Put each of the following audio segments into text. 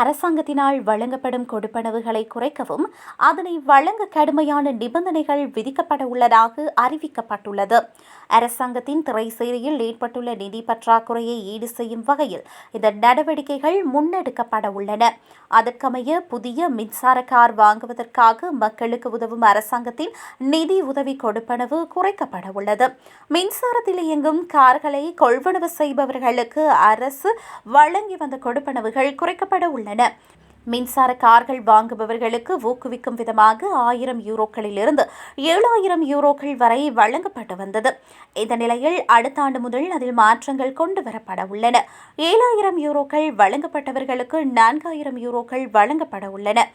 அரசாங்கத்தினால் வழங்கப்படும் கொடுப்பனவுகளை குறைக்கவும் அதனை வழங்க கடுமையான நிபந்தனைகள் விதிக்கப்பட உள்ளதாக அறிவிக்கப்பட்டுள்ளது. அரசாங்கத்தின் திரைசேரியில் ஏற்பட்டுள்ள நிதி பற்றாக்குறையை ஈடு செய்யும் வகையில் இந்த நடவடிக்கைகள் முன்னெடுக்கப்பட உள்ளன. அதற்கமைய புதிய மின்சார கார் வாங்குவதற்காக மக்களுக்கு உதவும் அரசாங்கத்தின் நிதி உதவி கொடுப்பனவு குறைக்கப்பட உள்ளது. மின்சாரத்தில் இயங்கும் கார்களை கொள்வனவு செய்பவர்களுக்கு அரசு வழங்கி வந்த கொடுப்பனவுகள் குறைக்கப்பட உள்ளன. மின்சார கார்கள் வாங்குபவர்களுக்கு ஊக்குவிக்கும் விதமாக ஆயிரம் யூரோக்களிலிருந்து ஏழாயிரம் யூரோக்கள் வரை வழங்கப்பட்டு வந்தது. இந்த நிலையில் அடுத்த ஆண்டு முதல் அதில் மாற்றங்கள் கொண்டு வரப்பட உள்ளன. ஏழாயிரம் யூரோக்கள் வழங்கப்பட்டவர்களுக்கு நான்காயிரம் யூரோக்கள் வழங்கப்பட உள்ளன.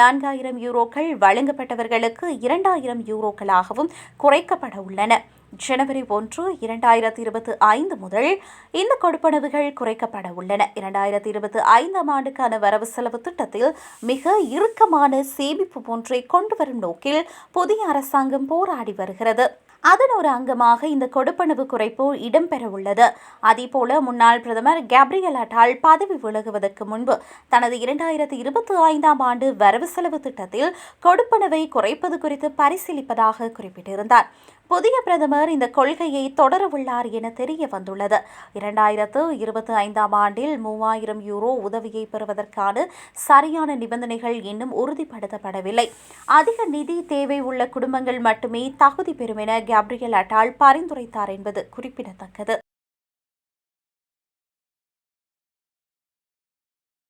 நான்காயிரம் யூரோக்கள் வழங்கப்பட்டவர்களுக்கு இரண்டாயிரம் யூரோக்களாகவும் குறைக்கப்பட உள்ளன. ஜனவரி ஒன்று இரண்டாயிரத்தி இருபத்தி ஐந்து முதல் இந்த கொடுப்பனவுகள் குறைக்கப்பட உள்ளன. இரண்டாயிரத்தி இருபத்தி ஐந்தாம் ஆண்டுக்கான வரவு செலவு திட்டத்தில் மிக இறுக்கமான சேமிப்பு ஒன்றை கொண்டு வரும் நோக்கில் புதிய அரசாங்கம் போராடி வருகிறது. அதன் ஒரு அங்கமாக இந்த கொடுப்பனவு குறைப்பு இடம்பெற உள்ளது. அதேபோல முன்னாள் பிரதமர் கேப்ரியல் அட்டால் பதவி விலகுவதற்கு முன்பு தனது இரண்டாயிரத்தி இருபத்தி ஐந்தாம் ஆண்டு வரவு செலவு திட்டத்தில் கொடுப்பனவை குறைப்பது குறித்து பரிசீலிப்பதாக குறிப்பிட்டிருந்தார். புதிய பிரதமர் இந்த கொள்கையை தொடரவுள்ளார் என தெரிய வந்துள்ளது. இரண்டாயிரத்து இருபத்தி ஐந்தாம் ஆண்டில் மூவாயிரம் யூரோ உதவியை பெறுவதற்கான சரியான நிபந்தனைகள் இன்னும் உறுதிப்படுத்தப்படவில்லை. அதிக நிதி தேவை உள்ள குடும்பங்கள் மட்டுமே தகுதி பெறும் என கேப்ரியல் அட்டால் பரிந்துரைத்தார் என்பது குறிப்பிடத்தக்கது.